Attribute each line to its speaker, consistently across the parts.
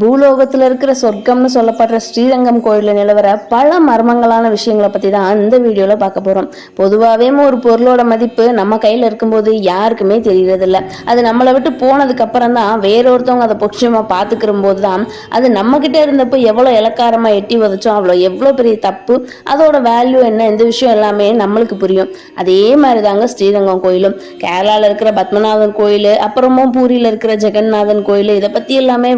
Speaker 1: பூலோகத்தில் இருக்கிற சொர்க்கம்னு சொல்லப்படுற ஸ்ரீரங்கம் கோயிலில் நிலவர பல மர்மங்களான விஷயங்களை பற்றி தான் இந்த வீடியோவில் பார்க்க போகிறோம் பொதுவாகவே ஒரு பொருளோட மதிப்பு நம்ம கையில் இருக்கும்போது யாருக்குமே தெரியறதில்ல. அது நம்மளை விட்டு போனதுக்கப்புறம் தான் வேறொருத்தவங்க அதை பொக்கிஷமாக பார்த்துக்கிற போது தான் அது நம்மக்கிட்ட இருந்தப்போ எவ்வளோ இலக்காரமாக எட்டி உதச்சோம் அவ்வளோ எவ்வளோ பெரிய தப்பு அதோட வேல்யூ என்ன இந்த விஷயம் எல்லாமே நம்மளுக்கு புரியும். அதே மாதிரி தாங்க ஸ்ரீரங்கம் கோயிலும். கேரளாவில் இருக்கிற பத்மநாதன் கோயில் அப்புறமும் பூரியில் இருக்கிற ஜெகநாதன் கோயில் இதை பற்றி எல்லாமே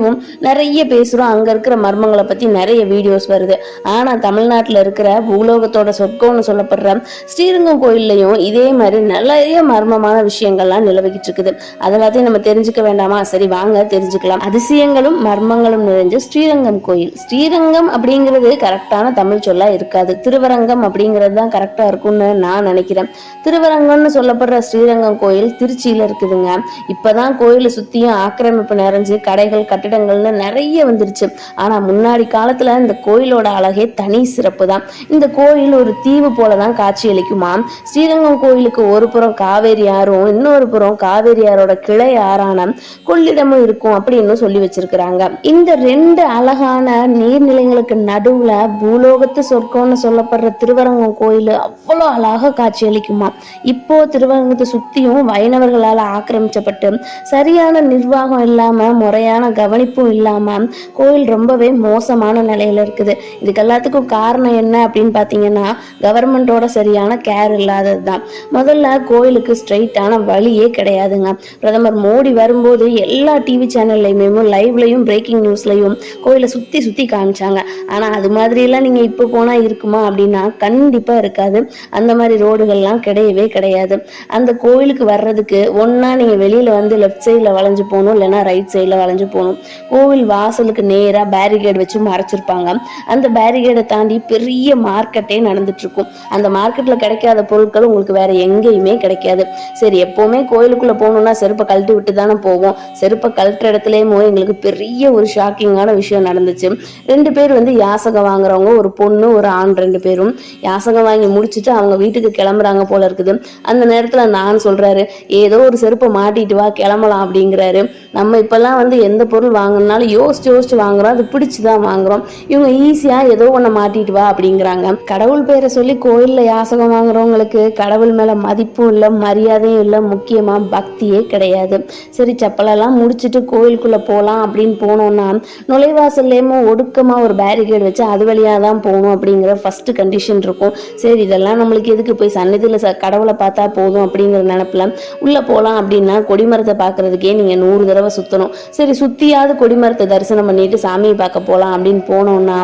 Speaker 1: நிறைய நிறைய பேசுகிறோம் அங்கே இருக்கிற மர்மங்களை பற்றி நிறைய வீடியோஸ் வருது. ஆனால் தமிழ்நாட்டில் இருக்கிற பூலோகத்தோட சொர்க்கம்னு சொல்லப்படுற ஸ்ரீரங்கம் கோயில்லையும் இதே மாதிரி நிறைய மர்மமான விஷயங்கள்லாம் நிலவிக்கிட்டு இருக்குது. அதெல்லாத்தையும் நம்ம தெரிஞ்சுக்க வேண்டாமா? சரி வாங்க தெரிஞ்சுக்கலாம். அதிசயங்களும் மர்மங்களும் நிறைஞ்ச ஸ்ரீரங்கம் கோயில். ஸ்ரீரங்கம் அப்படிங்கிறது கரெக்டான தமிழ் சொல்லா இருக்காது. திருவரங்கம் அப்படிங்கிறது தான் கரெக்டாக இருக்கும்னு நான் நினைக்கிறேன். திருவரங்கம்னு சொல்லப்படுற ஸ்ரீரங்கம் கோயில் திருச்சியில் இருக்குதுங்க. இப்போதான் கோயிலை சுற்றியும் ஆக்கிரமிப்பு நிறைஞ்சு கடைகள் கட்டிடங்கள்னு நிறைய நிறைய வந்துருச்சு. ஆனால் முன்னாடி காலத்தில் இந்த கோயிலோட அழகே தனி சிறப்பு தான் இந்த கோயில் ஒரு தீவு போலதான் காட்சி காட்சியளிக்குமாம் ஸ்ரீரங்கம் கோயிலுக்கு ஒரு புறம் காவேரி ஆறும் இன்னொரு புறம் காவேரி ஆறோட கிளை ஆறான கொள்ளிடமும் இருக்கும் அப்படின்னு சொல்லி வச்சிருக்கிறாங்க. இந்த ரெண்டு அழகான நீர்நிலைங்களுக்கு நடுவில் பூலோகத்து சொர்க்கம்னு சொல்லப்படுற திருவரங்கம் கோயில் அவ்வளோ அழகாக காட்சி அளிக்குமா? இப்போ திருவரங்கத்தை சுற்றியும் வைணவர்களால் ஆக்கிரமிச்சப்பட்டு சரியான நிர்வாகம் இல்லாமல் முறையான கவனிப்பும் இல்லாம மேம். கோயில் ரொம்பவே மோசமான நிலையில இருக்குது. இதுக்கு எல்லாத்துக்கும் காரணம் என்ன அப்படின்னு பார்த்தீங்கன்னா கவர்மெண்டோட சரியான கேர் இல்லாதது தான். முதல்ல கோயிலுக்கு ஸ்ட்ரைட்டான வழியே கிடையாதுங்க பிரதமர் மோடி வரும்போது எல்லா டிவி சேனல்லையுமே லைவ்லையும் பிரேக்கிங் நியூஸ்லையும் கோயிலை சுற்றி சுற்றி காமிச்சாங்க. ஆனால் அது மாதிரியெல்லாம் நீங்கள் இப்போ போனால் இருக்குமா அப்படின்னா கண்டிப்பாக இருக்காது. அந்த மாதிரி ரோடுகள்லாம் கிடையவே கிடையாது. அந்த கோயிலுக்கு வர்றதுக்கு ஒன்றா நீங்கள் வெளியில் வந்து லெஃப்ட் சைடில் வளைஞ்சு போகணும் இல்லைன்னா ரைட் சைடில் வளைஞ்சு போகணும். கோவில் வாசலுக்கு நேராக பேரிகேட் வச்சு மறைச்சிருப்பாங்க. அந்த பேரிகேடை தாண்டி பெரிய மார்க்கெட்டே நடந்துட்டு இருக்கும் அந்த மார்க்கெட்டில் கிடைக்காத பொருட்கள் உங்களுக்கு வேற எங்கேயுமே கிடைக்காது. சரி எப்போவுமே கோயிலுக்குள்ளே போகணும்னா செருப்பை கழட்டி விட்டு தானே போவோம். செருப்பை கழட்டுற இடத்துலயுமோ எங்களுக்கு பெரிய ஒரு ஷாக்கிங்கான விஷயம் நடந்துச்சு. ரெண்டு பேர் வந்து யாசகம் வாங்குறவங்க ஒரு பொண்ணு ஒரு ஆண் ரெண்டு பேரும். யாசகம் வாங்கி முடிச்சுட்டு அவங்க வீட்டுக்கு கிளம்புறாங்க போல இருக்குது. அந்த நேரத்தில் நான் சொல்கிறாரு ஏதோ ஒரு செருப்பை மாட்டிட்டு வா கிளம்பலாம் அப்படிங்கிறாரு. நம்ம இப்போல்லாம் வந்து எந்த பொருள் வாங்கினாலும் யோசிச்சு யோசிச்சு வாங்குறோம். அது பிடிச்சி தான் வாங்குறோம். இவங்க ஈஸியாக ஏதோ ஒன்று மாட்டிட்டு வா அப்படிங்கிறாங்க. கடவுள் பேரை சொல்லி கோயிலில் யாசகம் வாங்குறவங்களுக்கு கடவுள் மேலே மதிப்பும் இல்லை மரியாதையும் இல்லை முக்கியமாக பக்தியே கிடையாது. சரி செப்பலெல்லாம் முடிச்சுட்டு கோயிலுக்குள்ளே போகலாம் அப்படின்னு போனோம்னா நுழைவாசல்லேயுமோ ஒடுக்கமாக ஒரு பேரிகேட் வச்சு அது வழியாக தான் போகணும் அப்படிங்கிற ஃபஸ்ட்டு கண்டிஷன் இருக்கும். சரி இதெல்லாம் நம்மளுக்கு எதுக்கு? போய் சன்னதியில் ச கடவுளை பார்த்தா போதும் அப்படிங்கிற நினப்பில் உள்ளே போகலாம் அப்படின்னா கொடிமரத்தை பார்க்குறதுக்கே நீங்கள் நூறு தடவை சுற்றணும் சரி சுற்றியாவது கொடிமரத்தை தரிசனம் பண்ணிட்டு சாமியை பார்க்க போகலாம் அப்படின்னு போனோம்னா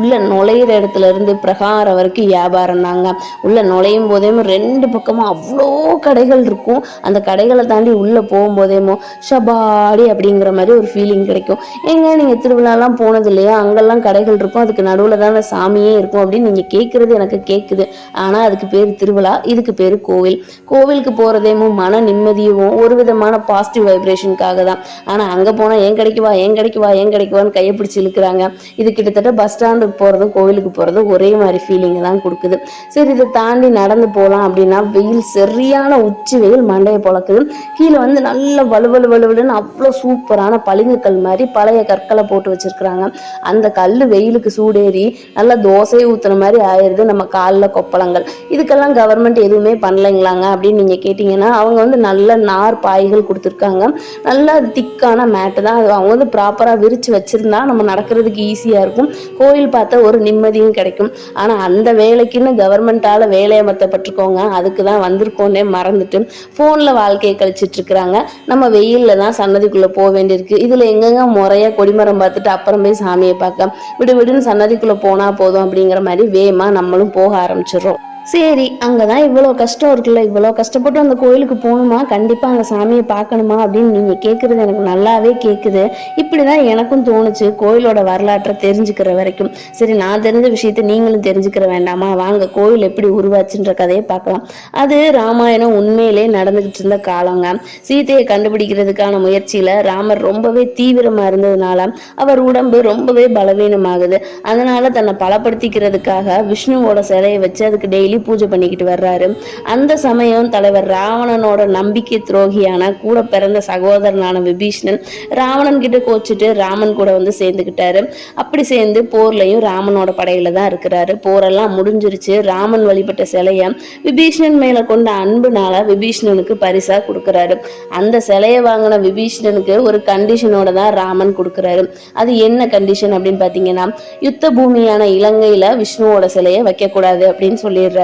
Speaker 1: உள்ள நுழையிற இடத்துல இருந்து பிரகாரம் வரைக்கும் வியாபாரம் தாங்க. உள்ள நுழையும் போதேமோ ரெண்டு பக்கமும் அவ்வளோ கடைகள் இருக்கும். அந்த கடைகளை தாண்டி உள்ள போகும்போதேமோ ஷபாடி அப்படிங்கிற மாதிரி ஒரு ஃபீலிங் கிடைக்கும். எங்க நீங்க திருவிழாலாம் போனது இல்லையா அங்கெல்லாம் கடைகள் இருக்கும். அதுக்கு நடுவில் தான் சாமியே இருக்கும் அப்படின்னு நீங்க கேட்கறது எனக்கு கேட்குது ஆனா அதுக்கு பேர் திருவிழா இதுக்கு பேர் கோவில். கோவிலுக்கு போறதேமோ மன நிம்மதியும் ஒரு விதமான பாசிட்டிவ் வைப்ரேஷனுக்காக தான். ஆனா அங்க போனா ஏன் கிடைக்குவா ஏன் கிடைக்குவா ஏன் கிடைக்குவான்னு கையை பிடிச்சி இழுக்கிறாங்க. இது கிட்டத்தட்ட பஸ் ஸ்டாண்டுக்கு போகிறதும் கோவிலுக்கு போகிறதும் ஒரே மாதிரி ஃபீலிங் தான் கொடுக்குது. சரி இதை தாண்டி நடந்து போகலாம் அப்படின்னா வெயில் சரியான உச்சி வெயில் மண்டையை பழக்குது. கீழே வந்து நல்ல வலுவலு வலுவலுன்னு அவ்வளோ சூப்பரான பளிங்குக்கல் மாதிரி பழைய கற்களை போட்டு வச்சிருக்கிறாங்க. அந்த கல் வெயிலுக்கு சூடேறி நல்லா தோசையை ஊற்றுன மாதிரி ஆயிடுது நம்ம காலில் கொப்பளங்கள். இதுக்கெல்லாம் கவர்மெண்ட் எதுவுமே பண்ணலைங்களாங்க அப்படின்னு நீங்கள் கேட்டிங்கன்னா அவங்க வந்து நல்ல நார் பாய்கள் கொடுத்துருக்காங்க. நல்லா திக்கான மேட்டு தான். அது அவங்க வந்து ப்ராப்பராக விரித்து வச்சுருந்தா நம்ம நடக்கிறதுக்கு ஈஸியாக இருக்கும். கோயில் பார்த்தா ஒரு நிம்மதியும் கிடைக்கும். ஆனால் அந்த வேலைக்குன்னு கவர்மெண்ட்டால் வேலையமர்த்தப்பட்டிருக்கோங்க அதுக்கு தான் வந்திருக்கோன்னே மறந்துட்டு ஃபோனில் வாழ்க்கையை கழிச்சிட்டு இருக்கிறாங்க. நம்ம வெயிலில் தான் சன்னதிக்குள்ளே போக வேண்டியிருக்கு. இதில் எங்கெங்க முறையாக கொடிமரம் பார்த்துட்டு அப்புறம் போய் சாமியை பார்க்க? விடு விடுன்னு சன்னதிக்குள்ளே போனால் போதும் அப்படிங்கிற மாதிரி வேகமாக நம்மளும் போக ஆரம்பிச்சிடுறோம். சரி அங்கே தான் இவ்வளோ கஷ்டம் இருக்குல்ல இவ்வளோ கஷ்டப்பட்டு அந்த கோயிலுக்கு போகணுமா? கண்டிப்பாக அந்த சாமியை பார்க்கணுமா அப்படின்னு நீங்கள் கேட்குறது எனக்கு நல்லாவே கேட்குது இப்படி தான் எனக்கும் தோணுச்சு கோயிலோட வரலாற்றை தெரிஞ்சுக்கிற வரைக்கும். சரி நான் தெரிஞ்ச விஷயத்தை நீங்களும் தெரிஞ்சுக்கிற வேண்டாமா? வாங்க கோயில் எப்படி உருவாச்சுன்ற கதையை பார்க்கலாம். அது ராமாயணம் உண்மையிலே நடந்துக்கிட்டு இருந்த காலங்க. சீதையை கண்டுபிடிக்கிறதுக்கான முயற்சியில் ராமர் ரொம்பவே தீவிரமாக இருந்ததுனால அவர் உடம்பு ரொம்பவே பலவீனமாகுது. அதனால தன்னை பலப்படுத்திக்கிறதுக்காக விஷ்ணுவோட சிலையை வச்சு அதுக்கு டெய்லி டெய்லி பூஜை பண்ணிக்கிட்டு வர்றாரு. அந்த சமயம் தலைவர் ராவணனோட நம்பிக்கை துரோகியான கூட பிறந்த சகோதரனான விபீஷ்ணன் ராவணன் கிட்ட கோச்சிட்டு ராமன் கூட வந்து சேர்ந்துக்கிட்டாரு அப்படி சேர்ந்து போர்லையும் ராமனோட படையில தான் இருக்கிறாரு. போரெல்லாம் முடிஞ்சிருச்சு. ராமன் வழிபட்ட சிலைய விபீஷ்ணன் மேல கொண்ட அன்புனால விபீஷ்ணனுக்கு பரிசா கொடுக்கறாரு. அந்த சிலையை வாங்கின விபீஷ்ணனுக்கு ஒரு கண்டிஷனோட தான் ராமன் கொடுக்கறாரு. அது என்ன கண்டிஷன் அப்படின்னு பாத்தீங்கன்னா யுத்த பூமியான இலங்கையில விஷ்ணுவோட சிலையை வைக்கக்கூடாது அப்படின்னு சொல்லிடுறாரு.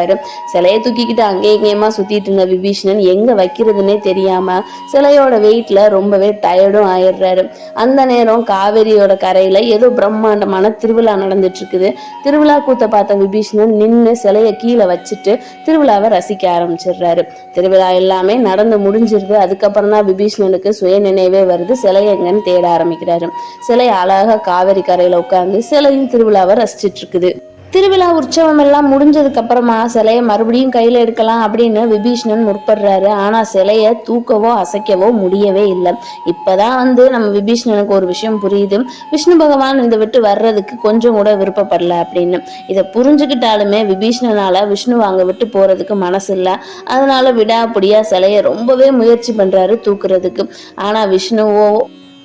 Speaker 1: சிலையை தூக்கிக்கிட்டு அங்கே இங்கேயுமா சுத்திட்டு இருந்த விபீஷ்ணன் எங்க வைக்கிறதுனே தெரியாம சிலையோட வெயிட்ல ரொம்பவே டயர்டும் ஆயிடுறாரு. அந்த நேரம் காவேரியோட கரையில ஏதோ பிரம்மாண்டமான திருவிழா நடந்துட்டு இருக்குது. திருவிழா கூத்த பார்த்த விபீஷ்ணன் நின்று சிலையை கீழே வச்சுட்டு திருவிழாவை ரசிக்க ஆரம்பிச்சிடுறாரு. திருவிழா எல்லாமே நடந்து முடிஞ்சிருது. அதுக்கப்புறம் தான் விபீஷ்ணனுக்கு சுய நினைவே வருது. சிலை எங்கன்னு தேட ஆரம்பிக்கிறாரு. சிலை அழகா காவேரி கரையில உட்காந்து சிலையும் திருவிழாவை ரசிச்சிட்டு இருக்குது. திருவிழா உற்சவம் எல்லாம் முடிஞ்சதுக்கு அப்புறமா சிலையை மறுபடியும் கையில எடுக்கலாம் அப்படின்னு விபீஷ்ணன் முற்படுறாரு. ஆனா சிலையை தூக்கவோ அசைக்கவோ முடியவே இல்லை. இப்பதான் வந்து நம்ம விபீஷ்ணனுக்கு ஒரு விஷயம் புரியுது. விஷ்ணு பகவான் இந்த விட்டு வர்றதுக்கு கொஞ்சம் கூட விருப்பப்படல அப்படின்னு. இதை புரிஞ்சுக்கிட்டாலுமே விபீஷ்ணனால விஷ்ணு அங்க விட்டு போறதுக்கு மனசு இல்லை. அதனால விடாப்படியா சிலையை ரொம்பவே முயற்சி பண்றாரு தூக்குறதுக்கு. ஆனா விஷ்ணுவோ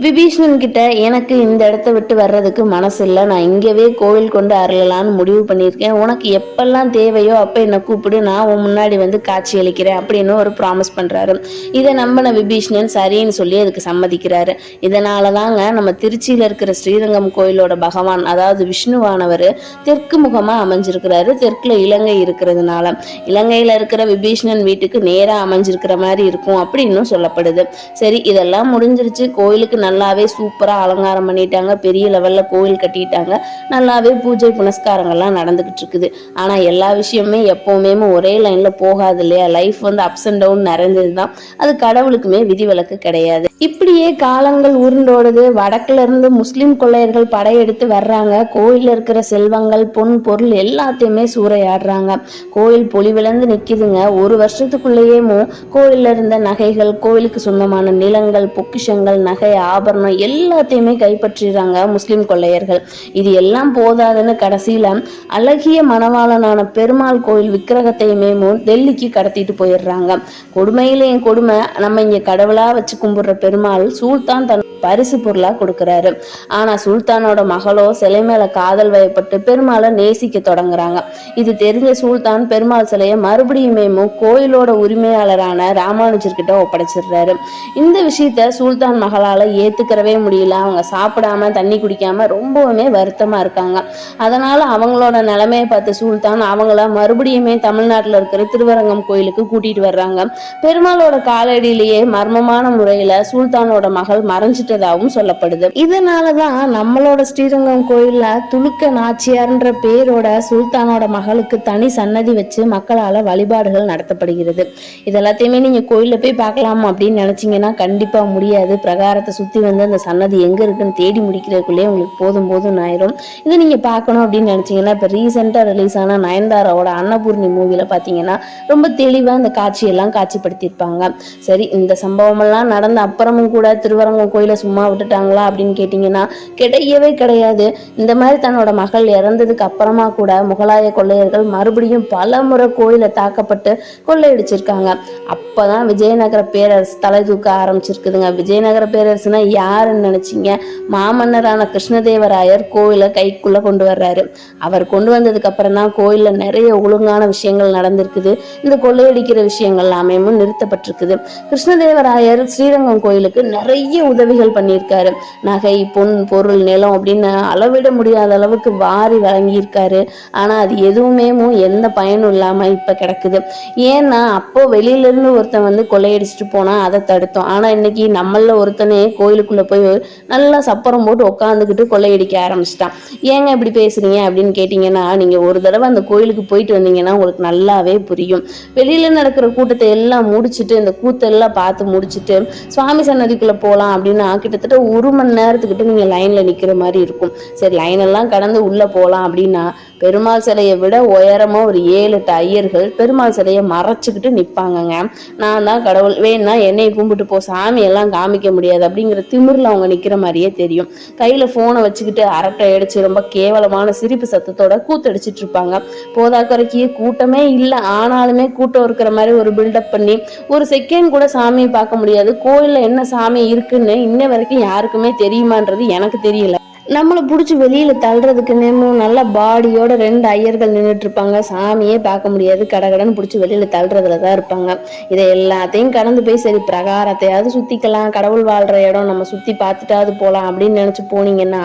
Speaker 1: விபீஷ்ணன் கிட்ட எனக்கு இந்த இடத்த விட்டு வர்றதுக்கு மனசு இல்லை நான் இங்கவே கோவில் கொண்டு அருளலான்னு முடிவு பண்ணியிருக்கேன். உனக்கு எப்பெல்லாம் தேவையோ அப்போ என்னை கூப்பிடு. நான் உன் முன்னாடி வந்து காட்சி அளிக்கிறேன் அப்படின்னு ஒரு ப்ராமிஸ் பண்ணுறாரு இதை நம்பின விபீஷ்ணன் சரின்னு சொல்லி அதுக்கு சம்மதிக்கிறாரு. இதனால தாங்க நம்ம திருச்சியில் இருக்கிற ஸ்ரீரங்கம் கோயிலோட பகவான் அதாவது விஷ்ணுவானவர் தெற்கு முகமாக அமைஞ்சிருக்கிறாரு. தெற்குல இலங்கை இருக்கிறதுனால. இலங்கையில் இருக்கிற விபீஷ்ணன் வீட்டுக்கு நேராக அமைஞ்சிருக்கிற மாதிரி இருக்கும் அப்படின்னு சொல்லப்படுது. சரி இதெல்லாம் முடிஞ்சிருச்சு. கோயிலுக்கு நல்லாவே சூப்பராக அலங்காரம் பண்ணிட்டாங்க. பெரிய லெவலில் கோயில் கட்டிட்டாங்க. நல்லாவே பூஜை புனஸ்காரங்கள்லாம் நடந்துக்கிட்டு இருக்குது. ஆனால் எல்லா விஷயமுமே எப்போவுமே ஒரே லைனில் போகாது இல்லையா? லைஃப் வந்து அப்ஸ் அண்ட் டவுன் நிறைஞ்சது தான். அது கடவுளுக்குமே விதிவிலக்கு கிடையாது. இப்படியே காலங்கள் உருண்டோடுது. வடக்குல இருந்து முஸ்லீம் கொள்ளையர்கள் படையெடுத்து வர்றாங்க. கோயிலில் இருக்கிற செல்வங்கள் பொன் பொருள் எல்லாத்தையுமே சூறையாடுறாங்க. கோயில் பொலிவிழந்து நிக்குதுங்க. ஒரு வருஷத்துக்குள்ளேயே கோயில்ல இருந்த நகைகள் கோயிலுக்கு சொந்தமான நிலங்கள் பொக்கிஷங்கள் நகை ஆபரணம் எல்லாத்தையுமே கைப்பற்றிடுறாங்க முஸ்லிம் கொள்ளையர்கள். இது எல்லாம் போதாதுன்னு கடைசியில அழகிய மணவாளனான பெருமாள் கோயில் விக்கிரகத்தையுமே டெல்லிக்கு கடத்திட்டு போயிடுறாங்க. கொடுமையிலேயும் கொடுமை நம்ம இங்க கடவுளா வச்சு கும்பிடுற பெருமாள் சுல்தான் தன் பரிசு பொருளா கொடுக்கறாரு. ஆனா சுல்தானோட மகளோ சிலை மேல காதல் வயப்பட்டு பெருமாளை நேசிக்க தொடங்குறாங்க. இது தெரிஞ்ச சுல்தான் பெருமாள் சிலையை மறுபடியுமே கோயிலோட உரிமையாளரான ராமானுஜர்கிட்ட ஒப்படைச்சிடுறாரு. இந்த விஷயத்த சுல்தான் மகளால ஏத்துக்கிறவே முடியல. அவங்க சாப்பிடாம தண்ணி குடிக்காம ரொம்பவுமே வருத்தமா இருக்காங்க. அதனால அவங்களோட நிலைமையை பார்த்து சுல்தான் அவங்கள மறுபடியுமே தமிழ்நாட்டுல இருக்கிற திருவரங்கம் கோயிலுக்கு கூட்டிட்டு வர்றாங்க. பெருமாளோட காலடியிலேயே மர்மமான முறையில சுல்தானோட மகள் மறைஞ்சிட்டதாகவும் சொல்லப்படுது. இதனாலதான் நம்மளோட ஸ்ரீரங்கம் கோயில்ல துலுக்க நாச்சியார்ன்ற பேரோட சுல்தானோட மகளுக்கு தனி சன்னதி வச்சு மக்களால வழிபாடுகள் நடத்தப்படுகிறது. இதெல்லாத்தையுமே நீங்க கோயில போய் பார்க்கலாம் அப்படின்னு நினைச்சீங்கன்னா கண்டிப்பா முடியாது. பிரகாரத்தை சுற்றி வந்து அந்த சன்னதி எங்கே இருக்குன்னு தேடி முடிக்கிறதுக்குள்ளேயே உங்களுக்கு போதும் போதும் ஆயிரும். இதை நீங்கள் பார்க்கணும் அப்படின்னு நினச்சிங்கன்னா இப்போ ரீசெண்டாக ரிலீஸ் ஆன நயன்தாராவோட அன்னபூர்ணி மூவியில் பார்த்தீங்கன்னா ரொம்ப தெளிவாக இந்த காட்சியெல்லாம் காட்சிப்படுத்தியிருப்பாங்க. சரி இந்த சம்பவமெல்லாம் நடந்த அப்புறமும் கூட திருவரங்கம் கோயிலை சும்மா விட்டுட்டாங்களா அப்படின்னு கேட்டிங்கன்னா கிடையவே கிடையாது. இந்த மாதிரி தன்னோட மகள் இறந்ததுக்கு அப்புறமா கூட முகலாய கொள்ளையர்கள் மறுபடியும் பல முறை கோயிலை தாக்கப்பட்டு கொள்ளையடிச்சிருக்காங்க. அப்போ தான் விஜயநகர பேரரசு தலை தூக்க ஆரம்பிச்சிருக்குதுங்க. விஜயநகர பேரரசுனா யாருன்னு நினைச்சீங்க? மாமன்னரான கிருஷ்ணதேவராயர் கோயிலை கைக்குள்ள கொண்டு வர்றாரு. அவர் கொண்டு வந்ததுக்கு அப்புறம் தான் கோயில்ல நிறைய ஒழுங்கான விஷயங்கள் நடந்திருக்குது. இந்த கொள்ளையடிக்கிற விஷயங்கள் எல்லாமே நிறுத்தப்பட்டிருக்குது. கிருஷ்ணதேவராயர் ஸ்ரீரங்கம் கோயிலுக்கு நிறைய உதவிகள் பண்ணியிருக்காரு. நகை பொன் பொருள் நிலம் அப்படின்னு அளவிட முடியாத அளவுக்கு வாரி வழங்கியிருக்காரு. ஆனா அது எதுவுமே எந்த பயனும் இல்லாம இப்ப கிடக்குது. ஏன்னா அப்போ வெளியிலேருந்து ஒருத்தன் வந்து கொள்ளையடிச்சிட்டு போனா அதை தடுத்தோம். ஆனா இன்னைக்கு நம்மள ஒருத்தனே கோயில் கோயிலுக்குள்ளே போய் நல்லா சப்பரம் போட்டு உட்காந்துக்கிட்டு கொள்ளையடிக்க ஆரம்பிச்சிட்டான். ஏங்க இப்படி பேசுறீங்க அப்படின்னு கேட்டிங்கன்னா நீங்கள் ஒரு தடவை அந்த கோயிலுக்கு போயிட்டு வந்தீங்கன்னா உங்களுக்கு நல்லாவே புரியும். வெளியில் நடக்கிற கூட்டத்தை எல்லாம் முடிச்சுட்டு இந்த கூத்தெல்லாம் பார்த்து முடிச்சுட்டு சுவாமி சன்னதிக்குள்ளே போகலாம் அப்படின்னா கிட்டத்தட்ட ஒரு மணி நேரத்துக்கிட்ட நீங்கள் லைனில் நிற்கிற மாதிரி இருக்கும். சரி லைன் எல்லாம் கடந்து உள்ளே போகலாம் அப்படின்னா பெருமாள் சிலையை விட உயரமா ஒரு ஏழு எட்டு ஐயர்கள் பெருமாள் சிலையை மறைச்சிக்கிட்டு நிப்பாங்கங்க. நான் தான் கடவுள் வேணா என்னை கும்பிட்டு போ சாமி எல்லாம் காமிக்க முடியாது அப்படிங்கிற அப்படிங்கிற திமிரில் அவங்க நிற்கிற மாதிரியே தெரியும். கையில் ஃபோனை வச்சுக்கிட்டு அரட்டை அடிச்சு ரொம்ப கேவலமான சிரிப்பு சத்தத்தோட கூத்தடிச்சிட்டு இருப்பாங்க. போதாக்குறைக்கு கூட்டமே இல்லை ஆனாலுமே கூட்டம் இருக்கிற மாதிரி ஒரு பில்டப் பண்ணி ஒரு செகண்ட் கூட சாமியை பார்க்க முடியாது. கோயிலில் என்ன சாமி இருக்குன்னு இன்ன வரைக்கும் யாருக்குமே தெரியுமான்றது எனக்கு தெரியல. நம்மளை பிடிச்சி வெளியில் நேமும் நல்ல பாடியோட ரெண்டு ஐயர்கள் நின்றுட்டு இருப்பாங்க சாமியே பார்க்க முடியாது. கடகடன்னு பிடிச்சி வெளியில் தள்ளுறதுல தான் இருப்பாங்க. இதை எல்லாத்தையும் கடந்து போய் சரி பிரகாரத்தையாவது சுற்றிக்கலாம் கடவுள் வாழ்கிற இடம் நம்ம சுற்றி பார்த்துட்டாவது போகலாம் அப்படின்னு நினச்சி போனீங்கன்னா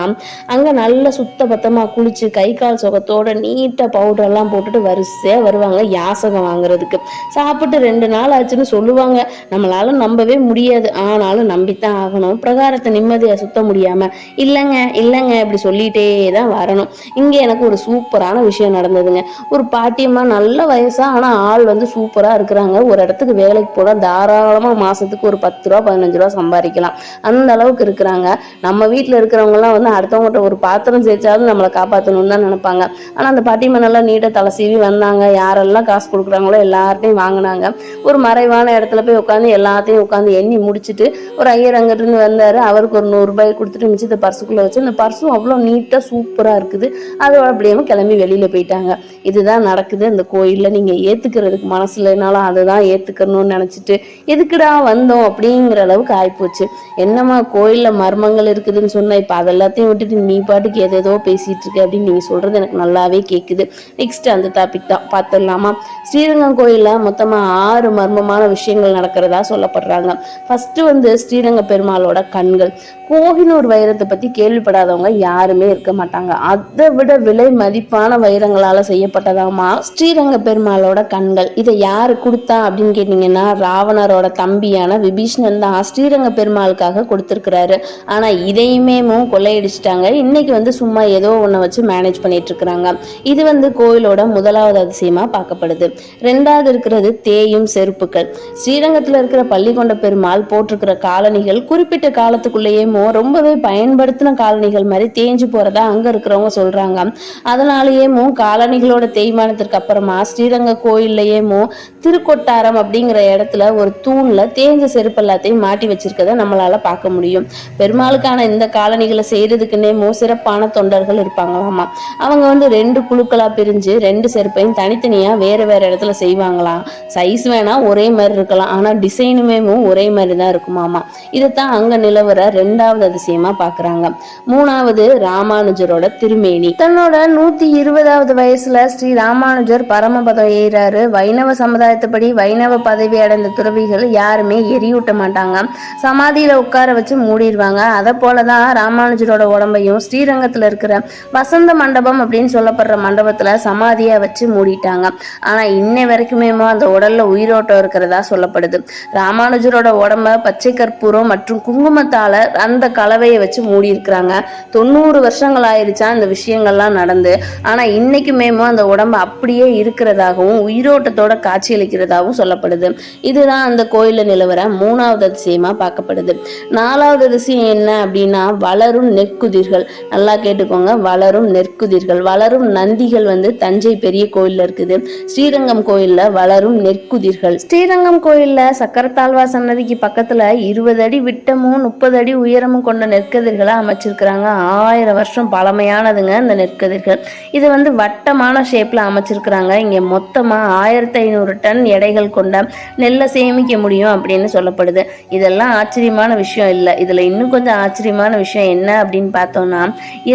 Speaker 1: அங்கே நல்ல சுத்த பத்தமாக குளிச்சு கை கால் சுகத்தோட நீட்டாக பவுடரெல்லாம் போட்டுட்டு வரிசையாக வருவாங்க யாசகம் வாங்குறதுக்கு. சாப்பிட்டு ரெண்டு நாள் ஆச்சுன்னு சொல்லுவாங்க. நம்மளால நம்பவே முடியாது. ஆனாலும் நம்பித்தான் ஆகணும். பிரகாரத்தை நிம்மதியாக சுத்த முடியாமல் இல்லைங்க இல்லை இல்லைங்க இப்படி சொல்லிட்டே தான் வரணும். இங்கே எனக்கு ஒரு சூப்பரான விஷயம் நடந்ததுங்க. ஒரு பாட்டியம்மா நல்ல வயசா ஆனால் ஆள் வந்து சூப்பராக இருக்கிறாங்க. ஒரு இடத்துக்கு வேலைக்கு போனால் தாராளமாக மாதத்துக்கு ஒரு பத்து ரூபா பதினஞ்சு ரூபா சம்பாதிக்கலாம். அந்த அளவுக்கு இருக்கிறாங்க. நம்ம வீட்டில் இருக்கிறவங்கலாம் வந்து அடுத்தவங்ககிட்ட ஒரு பாத்திரம் சேர்த்தாலும் நம்மளை காப்பாற்றணும்னு தான் நினைப்பாங்க. ஆனால் அந்த பாட்டியம்மா நல்லா நீட்டாக தலை சீவி வந்தாங்க. யாரெல்லாம் காசு கொடுக்குறாங்களோ எல்லார்ட்டையும் வாங்கினாங்க. ஒரு மறைவான இடத்துல போய் உட்காந்து எல்லாத்தையும் உட்காந்து எண்ணி முடிச்சுட்டு ஒரு ஐயர் அங்கிட்டிருந்து வந்தார். அவருக்கு ஒரு நூறுரூபாய் கொடுத்துட்டு மிச்சத்தை பர்சுக்குள்ளே வச்சு அந்த பர்ஸும் அவ்வளோ நீட்டாக சூப்பராக இருக்குது. அதோட அப்படியே கிளம்பி வெளியில் போயிட்டாங்க. இதுதான் நடக்குது அந்த கோயிலில். நீங்கள் ஏற்றுக்கிறதுக்கு மனசுலனாலும் அதை தான் ஏற்றுக்கணும்னு நினச்சிட்டு எதுக்குடா வந்தோம் அப்படிங்கிற அளவுக்கு ஆயிப்போச்சு. என்னம்மா கோயிலில் மர்மங்கள் இருக்குதுன்னு சொன்னால் இப்போ அதெல்லாத்தையும் விட்டுட்டு நீ பாட்டுக்கு எதேதோ பேசிகிட்டு இருக்க அப்படின்னு நீங்கள் சொல்கிறது எனக்கு நல்லாவே கேட்குது நெக்ஸ்ட் அந்த டாபிக் தான். பார்த்துடலாமா ஸ்ரீரங்கம் கோயிலில் மொத்தமாக ஆறு மர்மமான விஷயங்கள் நடக்கிறதா சொல்லப்படுறாங்க. ஃபஸ்ட்டு வந்து ஸ்ரீரங்க பெருமாளோட கண்கள். கோகினூர் வைரத்தை பற்றி கேள்விப்படாத இருக்கிறவங்க யாருமே இருக்க மாட்டாங்க. அதை விட விலை மதிப்பான வைரங்களால செய்யப்பட்டதாமா ஸ்ரீரங்க பெருமாளோட கண்கள். இதை யாரு கொடுத்தா அப்படின்னு கேட்டீங்கன்னா ராவணரோட தம்பியான விபீஷ்ணன் தான் ஸ்ரீரங்க பெருமாளுக்காக கொடுத்துருக்கிறாரு. ஆனா இதையுமே கொள்ளையடிச்சிட்டாங்க. இன்னைக்கு வந்து சும்மா ஏதோ ஒன்றை வச்சு மேனேஜ் பண்ணிட்டு இருக்கிறாங்க. இது வந்து கோயிலோட முதலாவது அதிசயமா பார்க்கப்படுது. ரெண்டாவது இருக்கிறது தேயும் செருப்புகள். ஸ்ரீரங்கத்தில் இருக்கிற பள்ளிக்கொண்ட பெருமாள் போட்டிருக்கிற காலணிகள் குறிப்பிட்ட காலத்துக்குள்ளேயே ரொம்பவே பயன்படுத்தின காலணிகள் மாதிரி தேஞ்சு போறதா அங்க இருக்கிறவங்க சொல்றாங்க. அதனாலயேமோ காலணிகளோட தேய்மானத்திற்கு அப்புறமா ஸ்ரீரங்க கோயில்லையேமோ திருக்கொட்டாரம் அப்படிங்கிற இடத்துல ஒரு தூண்ல தேஞ்ச செருப்பு எல்லாத்தையும் மாட்டி வச்சிருக்கத நம்மளால பார்க்க முடியும். பெருமாளுக்கான இந்த காலணிகளை செய்யறதுக்குன்னேமோ சிறப்பான தொண்டர்கள் இருப்பாங்களாமா? அவங்க வந்து ரெண்டு குழுக்களா பிரிஞ்சு ரெண்டு செருப்பையும் தனித்தனியா வேற வேற இடத்துல செய்வாங்களாம் சைஸ் வேணா ஒரே மாதிரி இருக்கலாம். ஆனா டிசைனுமேமும் ஒரே மாதிரி தான் இருக்குமாமா? இதைத்தான் அங்க நிலவர ரெண்டாவது அதிசயமா பாக்குறாங்க. மூணு மூணாவது ராமானுஜரோட திருமேனி. தன்னோட நூத்தி இருபதாவது வயசுல ஸ்ரீ ராமானுஜர் பரமபதம் ஏறாரு. வைணவ சமுதாயத்துப்படி வைணவ பதவி அடைந்த துறவிகள் யாருமே எரியூட்ட மாட்டாங்க. சமாதியில உட்கார வச்சு மூடிடுவாங்க அதை போலதான் ராமானுஜரோட உடம்பையும் ஸ்ரீரங்கத்துல இருக்கிற வசந்த மண்டபம் அப்படின்னு சொல்லப்படுற மண்டபத்துல சமாதியா வச்சு மூடிட்டாங்க. ஆனா இன்ன வரைக்குமே அந்த உடல்ல உயிரோட்டம் இருக்கிறதா சொல்லப்படுது. ராமானுஜரோட உடம்ப பச்சை கற்பூரம் மற்றும் குங்குமத்தால அந்த கலவையை வச்சு மூடி இருக்கிறாங்க தொண்ணூறு வருஷங்கள் ஆயிடுச்சா இந்த விஷயங்கள்லாம் நடந்து. ஆனால் மேமும் அந்த உடம்பு அப்படியே இருக்கிறதாகவும் உயிரோட்டத்தோட காட்சியளிக்கிறதாகவும் சொல்லப்படுது. இதுதான் அந்த கோயிலில் நிலவர மூணாவது அதிசயமா பார்க்கப்படுது. நாலாவது அதிசயம் என்ன அப்படின்னா வளரும் நெற்குதிர்கள். நல்லா கேட்டுக்கோங்க வளரும் நெற்குதிர்கள். வளரும் நந்திகள் வந்து தஞ்சை பெரிய கோயில்ல இருக்குது. ஸ்ரீரங்கம் கோயில்ல வளரும் நெற்குதிர்கள். ஸ்ரீரங்கம் கோயில்ல சக்கரத்தாழ்வா சன்னதிக்கு பக்கத்துல இருபது அடி விட்டமும் முப்பது அடி உயரமும் கொண்ட நெற்கதிர்களை அமைச்சிருக்கிறாங்க. ஆயிரம் வருஷம் பழமையானதுங்க இந்த நெற்கதிர்கள். இது வந்து வட்டமான ஷேப்பில் அமைச்சிருக்கிறாங்க. இங்கே மொத்தமாக ஆயிரத்தி ஐநூறு டன் எடைகள் கொண்ட நெல்லை சேமிக்க முடியும் அப்படின்னு சொல்லப்படுது. இதெல்லாம் ஆச்சரியமான விஷயம் இல்லை. இதில் இன்னும் கொஞ்சம் ஆச்சரியமான விஷயம் என்ன அப்படின்னு பார்த்தோம்னா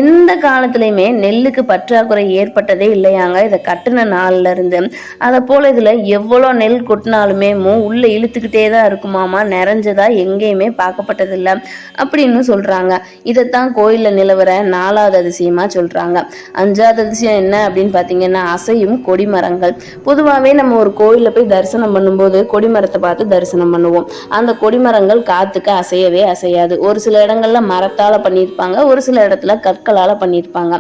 Speaker 1: எந்த காலத்துலையுமே நெல்லுக்கு பற்றாக்குறை ஏற்பட்டதே இல்லையாங்க. இதை கட்டின நாளில் இருந்து அதை போல் இதில் எவ்வளோ நெல் கொட்டினாலுமே உள்ள இழுத்துக்கிட்டே தான் இருக்குமாமா. நிறைஞ்சதா எங்கேயுமே பார்க்கப்பட்டதில்லை அப்படின்னு சொல்கிறாங்க இதைத்தான் கோயிலில் நிலவர நாலாவது அதிசயமா சொல்றாங்க. அஞ்சாவது அதிசயம் என்ன அப்படின்னு பாத்தீங்கன்னா அசையும் கொடிமரங்கள். பொதுவாகவே நம்ம ஒரு கோயிலில் போய் தரிசனம் பண்ணும்போது கொடிமரத்தை பார்த்து தரிசனம் பண்ணுவோம். அந்த கொடிமரங்கள் காத்துக்கு அசையவே அசையாது. ஒரு சில இடங்கள்ல மரத்தால பண்ணியிருப்பாங்க ஒரு சில இடத்துல கற்களால பண்ணியிருப்பாங்க.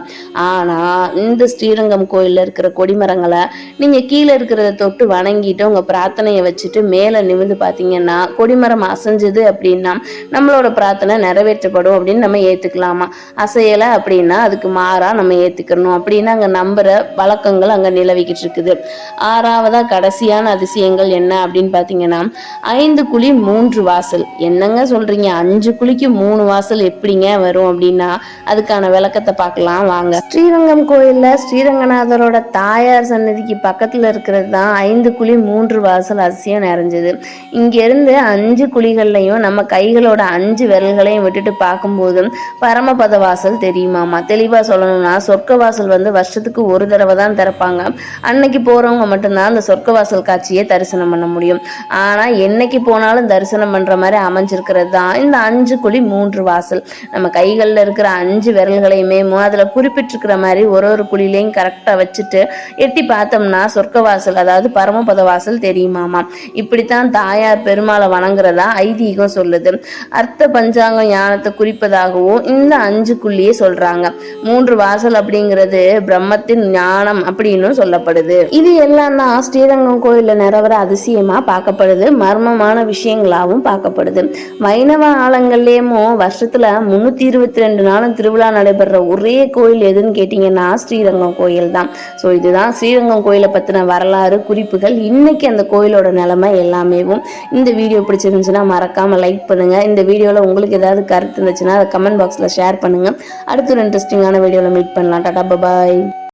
Speaker 1: ஆனா இந்த ஸ்ரீரங்கம் கோயில்ல இருக்கிற கொடிமரங்களை நீங்க கீழே இருக்கிறத தொட்டு வணங்கிட்டு உங்க பிரார்த்தனையை வச்சுட்டு மேல நிமிந்து பாத்தீங்கன்னா கொடிமரம் அசைஞ்சது அப்படின்னா நம்மளோட பிரார்த்தனை நிறைவேற்றப்படும் அப்படின்னு நம்ம ஏத்துக்கலாமா? அசையலை அப்படின்னா அதுக்கு மாறா நம்ம ஏற்றுக்கணும் அப்படின்னு அங்கே நம்புற வழக்கங்கள் அங்கே நிலவிக்கிட்டு இருக்குது. ஆறாவதா கடைசியான அதிசயங்கள் என்ன அப்படின்னு பார்த்தீங்கன்னா ஐந்து குழி மூன்று வாசல். என்னங்க சொல்றீங்க? அஞ்சு குழிக்கு மூணு வாசல் எப்படிங்க வரும் அப்படின்னா அதுக்கான விளக்கத்தை பார்க்கலாம். வாங்க. ஸ்ரீரங்கம் கோயில்ல ஸ்ரீரங்கநாதரோட தாயார் சன்னதிக்கு பக்கத்துல இருக்கிறது தான் ஐந்து குழி மூன்று வாசல் அதிசயம் நிறைஞ்சது. இங்கேருந்து அஞ்சு குழிகள்லையும் நம்ம கைகளோட அஞ்சு விரல்களையும் விட்டுட்டு பார்க்கும்போது பரமபத வாசல் தெரியுமாமா தெளிவாக சொல்லணும்னா சொர்க்க வாசல் வந்து வருஷத்துக்கு ஒரு தடவை தான் திறப்பாங்க. அன்னைக்கு போறவங்க மட்டும்தான் அந்த சொர்க்க வாசல் காட்சியை தரிசனம் பண்ண முடியும். ஆனால் என்னைக்கு போனாலும் தரிசனம் பண்ணுற மாதிரி அமைஞ்சிருக்கிறது தான் இந்த அஞ்சு குழி மூன்று வாசல். நம்ம கைகளில் இருக்கிற அஞ்சு விரல்களையுமே அதில் குறிப்பிட்டிருக்கிற மாதிரி ஒரு ஒரு குழிலையும் கரெக்டாக வச்சுட்டு எட்டி பார்த்தோம்னா சொர்க்க வாசல் அதாவது பரமபத வாசல் தெரியுமாமா இப்படித்தான் தாயார் பெருமாளை வணங்குறதா ஐதீகம் சொல்லுது. அர்த்த பஞ்சாங்க ஞானத்தை குறிப்பதாகவும் இந்த அஞ்சுக்குள்ளேயே சொல்றாங்க. மூன்று வாசல் அப்படிங்கிறது பிரம்மத்தின் ஞானம் அப்படின்னு சொல்லப்படுது. இது எல்லாம் தான் ஸ்ரீரங்கம் கோயில்ல நிறவர அதிசயமா பார்க்கப்படுது. மர்மமான விஷயங்களாகவும் பார்க்கப்படுது. வைணவ ஆலங்கள்லேயுமோ வருஷத்துல முன்னூத்தி இருபத்தி ரெண்டு நாளும் திருவிழா நடைபெற ஒரே கோயில் எதுன்னு கேட்டிங்கன்னா ஸ்ரீரங்கம் கோயில் தான். ஸோ இதுதான் ஸ்ரீரங்கம் கோயிலை பற்றின வரலாறு குறிப்புகள். இன்னைக்கு அந்த கோயிலோட நிலைமை எல்லாமேவும் இந்த வீடியோ பிடிச்சிருந்துச்சுன்னா மறக்காம லைக் பண்ணுங்க. இந்த வீடியோவில் உங்களுக்கு ஏதாவது கருத்து இருந்துச்சுன்னா அதை கமெண்ட் பாக்ஸில் ஷேர் பண்ணுங்க. அடுத்து ஒரு இன்ட்ரெஸ்டிங்கான வீடியோவில் மீட் பண்ணலாம். டாடா பபாய்